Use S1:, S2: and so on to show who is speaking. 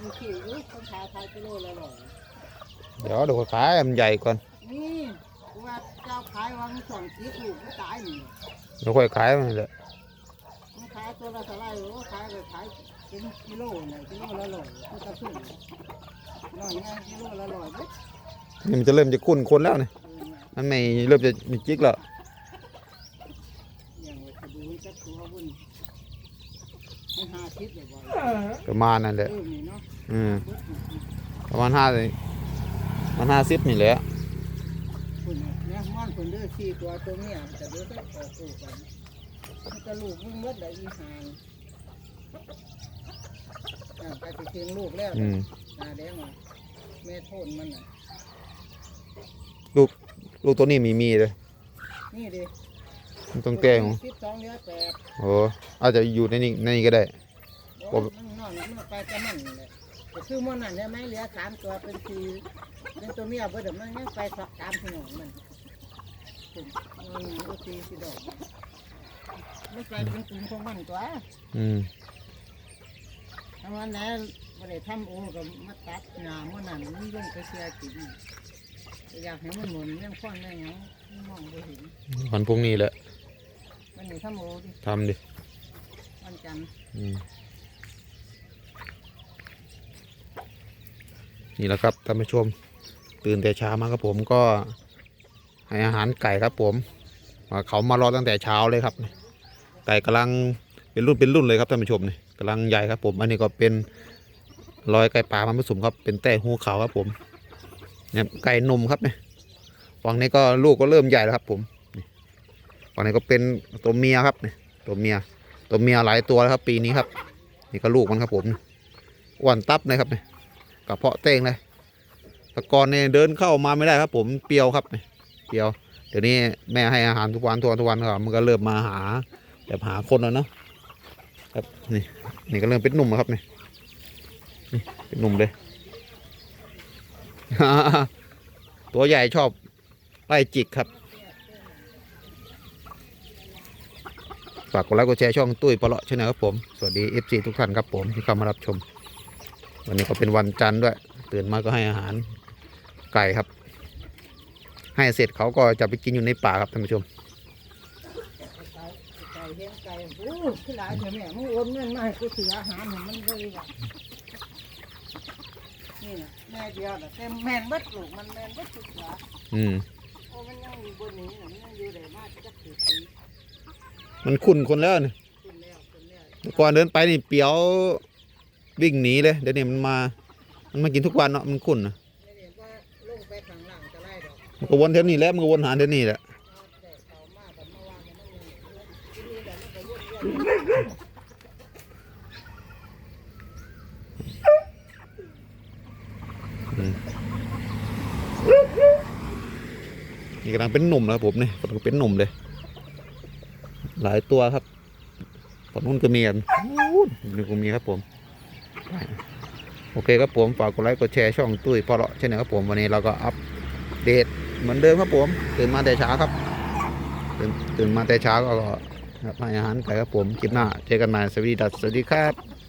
S1: ขายขายกิโลละร้อย
S2: เดี๋ยวเดี๋ยวขายให้มันใหญ่ก่อน
S1: นี่ว่าเจ้าขายวางสองสิบลูกมันตายนี่
S2: เดี๋ยวค่อยขายมันแหละ
S1: มันขายตัวละเท่าไหร่โอ้ขายก็ขายเป็นกิโลเนี่ยกิโลละร้อยมันกระสุนน้อยง่ายกิโลละร้อยเด้อ
S2: นี่มันจะเริ่มจะคุ้นคนแล้วเนี่ย
S1: เออน่ะ
S2: มันไม่เริ่มจะมีจิกแล้ว
S1: อย่างว่าจะดูจักตัวบุญมันหาทิศเลยบ่อย
S2: ประมาณนั่นแหละ
S1: เออนี่เนาะ
S2: อืม
S1: เบิดนี่
S2: ประมาณห้าเลยมันห้าสิบนี่แหละ
S1: คุณน่ะเนี่ยม่อนคนเด้อสี่ตัวตัวเมียมันจะเด้อออกลูกกันมันจะลูกมึงเบิดได้อีหางอ่าไปไปเทียงลูกแล้ว
S2: อืม
S1: ตาแดงอะแม่โทนมันน่ะ
S2: ลูกตัวนี้มีมีเลย
S1: นี่ดิ
S2: มันต้องแก้ง
S1: สิบสองเดือนแปด
S2: โอ้อาจจะอยู่ในนี้ในนี้ก็ได้
S1: โอ้ยมันนอนมันไปแต่มันเลย ก็คือมันนั่นใช่ไหมเหลือสามตัวเป็นสี่เป็นตัวเมียเบิดเดี๋ยวมันยังไปสักตามถนนมันคุณมันโอเคสิดอกมันไปเป็นกลุ่มของมันตัว
S2: อืม
S1: ทำวันนั้นไม่ได้ทำโอ้กับมาตัดหนามันนั่นมันลงไปเสียกินอยากให้มันหมุนเรื่องฟ้อนได้หยังมองไปเห็น
S2: วันพรุ่งนี้แหละ
S1: มันนี่ทำโอ้ดิ
S2: ทำดิ
S1: วันจันทร์
S2: อืม นี่แหละครับท่านผู้ชมตื่นแต่เช้ามาครับผมก็ให้อาหารไก่ครับผมเขามารอตั้งแต่เช้าเลยครับ ไก่กำลังเป็นรุ่นเป็นรุ่นเลยครับท่านผู้ชมนี่กำลังใหญ่ครับผมอันนี้ก็เป็นรอยไก่ป่ามันผสมครับเป็นแต่หูขาวครับผมเนี่ยไก่นมครับเนี่ยฝั่งนี้ก็ลูกก็เริ่มใหญ่แล้วครับ ผมฝั่งนี้ก็เป็นตัวเมียครับเนี่ยตัวเมีย ตัวเมียหลายตัวแล้วครับ ปีนี้ครับ นี่ก็ลูกมันครับผมอ้วนตับเลยครับเนี่ย กระเพาะเต้งเลยตะกอนเนี่ยเดินเข้ามาไม่ได้ครับ ผมเปียวครับเนี่ยเปียว เดี๋ยวนี้แม่ให้อาหารทุกวันทุกวันทุกวันครับมันก็เริ่มมาหาแบบหาคนแล้วเนาะครับนี่นี่ก็เริ่มเป็นหนุ่มแล้วครับนี่นี่เป็นหนุ่มเลยตัวใหญ่ชอบไล่จิกครับฝากกดไลค์กดแชร์ช่องตุ้ยปะเลาะชาแนลครับผม สวัสดี FC ทุกท่านครับผมที่เข้ามารับชม วันนี้ก็เป็นวันจันทร์ด้วย ตื่นมาก็ให้อาหารไก่ครับ ให้เสร็จเขาก็จะไปกินอยู่ในป่าครับท่านผู้ชม
S1: ไก่เลี้ยงไก่โอ้ที่หลายเถอะแม่มึงโอนเงินมาให้กูซื้ออาหารเนี่ยมันเลยว่ะนี่นะแม่เดียวน่ะแต่แม่นเบิดลูกมันแม่นเบิดทุกอย่าง
S2: อืม
S1: โอ้มันยังอยู่บนนี้น่ะมันยังอยู่ได้มากจักสิบปี
S2: มันคุ้นคนแล้วนี่
S1: ขึ้นแล้วขึ้นแล้ว
S2: เมื่อก่อนเดินไปนี่เปียว วิ่งหนีเลยเดี๋ยวนี้มันมา มันมากินทุกวันเนาะมันคุ้นนะ
S1: มันก็
S2: วนแถวนี้แหล้วมันก็วนหาแถวนี้แหละ
S1: เอาเท่านเนี่ยมันยังที่นี่แต่มันก็วนเวียน
S2: นี่กำลังเป็นหนุ่มแล้วผมเนี่กำลังเป็นหนุ่มเลย หลายตัวครับฝั่งนู้นก็มีกันนู้นนี่ก็มีครับผม โอเคครับผมฝากกดไลค์กดแชร์ช่องตุ้ยพอเลาะเช่นครับผมวันนี้เราก็อัปเดตเหมือนเดิมครับผมตื่นมาแต่เช้าครับตื่นตื่นมาแต่เช้าก็ครับให้อาหารไก่ครับผมคลิปหน้าเจอกันใหม่สวัสดีดัสสวัสดีครับ